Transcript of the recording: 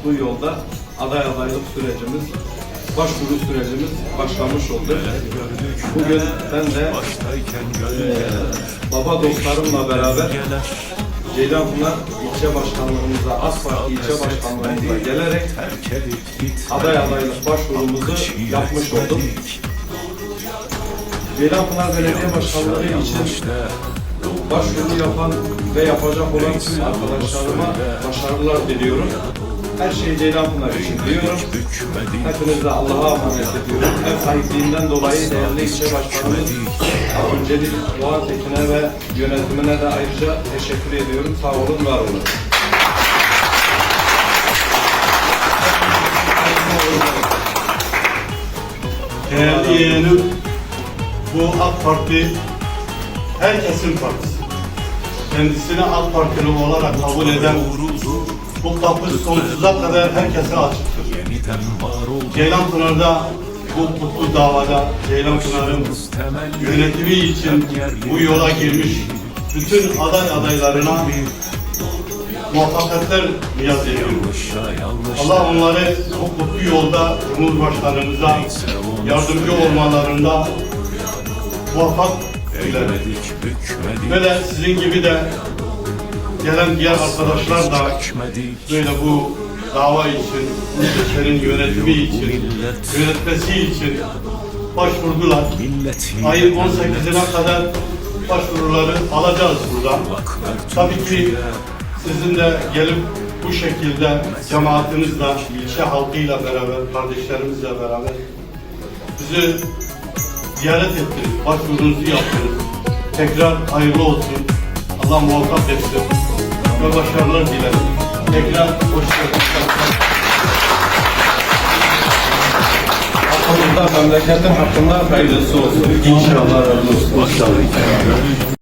hukuklu yolda aday adaylık sürecimiz, başvuru sürecimiz başlamış oldu. Bugün ben de gölgeler baba dostlarımla beraber Ceylanpınar ilçe başkanlığımıza, Parti ilçe başkanlığımıza gelerek aday adaylık başvurumuzu yapmış olduk. Ceylanpınar Belediye Başkanlığı için başvuru yapan ve yapacak olan tüm arkadaşlarıma başarılar diliyorum. Her şeyi Ceylanpınar için diyorum. Hepinize Allah'a emanet ediyorum. Ev sahipliğinden dolayı değerli ilçe başkanımız öncelik Doğan Tekin'e ve yönetimine de ayrıca teşekkür ediyorum. Sağ olun, var olun. Değerli yeğenim, bu AK Parti herkesin partisi. Kendisini AK Partili olarak kabul eden bu kapı sonsuza kadar herkese açıktır. Oldu Ceylanpınar'da bu kutlu davada Ceylanpınar'ın Temelli yönetimi için bu yola girmiş bütün aday adaylarına muvaffakiyetler niyaz ediyorum. Allah onları bu kutlu yolda Cumhurbaşkanımıza yardımcı olmalarında muvaffak bükmedik Böyle sizin gibi de gelen diğer arkadaşlar da böyle bu dava için, bu ülkenin yönetimi için, yönetmesi için başvurdular. Ayın 18'ine kadar başvuruları alacağız buradan. Tabii ki sizin de gelip bu şekilde cemaatinizle, ilçe halkıyla beraber, kardeşlerimizle beraber bizi ziyaret ettiniz, başvurunuzu yaptınız. Tekrar hayırlı olsun. Allah muvaffak etsin. Ve başarılar dilerim. Tekrar hoş geldiniz. Hakkımızda, memleketin hakkında hayırlısı olsun. İnşallah razı olsun. Baştayken